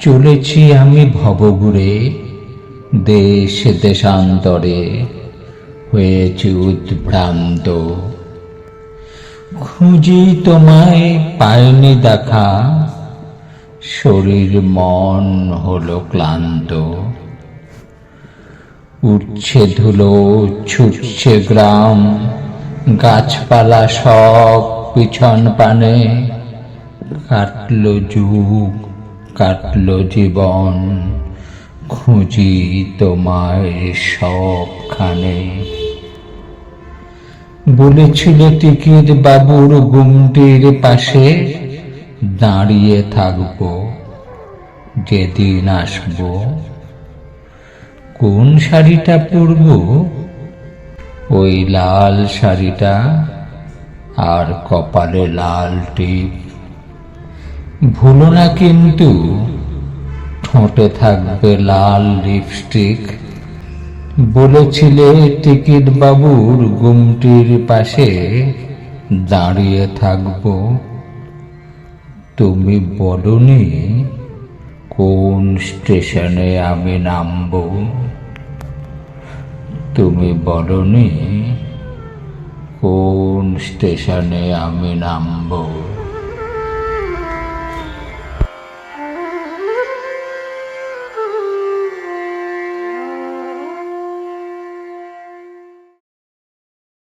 চলেছি আমি ভবঘুরে, দেশ দেশান্তরে, হয়েছি উদ্ভ্রান্ত। খুঁজি তোমায় পাইনি দেখা, শরীর মন হলো ক্লান্ত। উঠছে ধুলো, ছুটছে গ্রাম, গাছপালা সব পিছন পানে, কাটলো যুগ কাটলো জীবন খুঁজি তোমায় সবখানে। বলেছিল টিকিট বাবুর গুমটির পাশে, দাঁড়িয়ে থাকব, যেদিন আসব। কোন শাড়িটা পরব? ওই লাল শাড়িটা আর কপালে লাল টিপ। ভুলো না কিন্তু, ঠোঁটে থাকবে লাল লিপস্টিক বলেছিলে টিকিট বাবুর গুমটির পাশে দাঁড়িয়ে থাকব। তুমি বলনি, কোন স্টেশনে আমি নামব? তুমি বলনি, কোন স্টেশনে আমি নামব?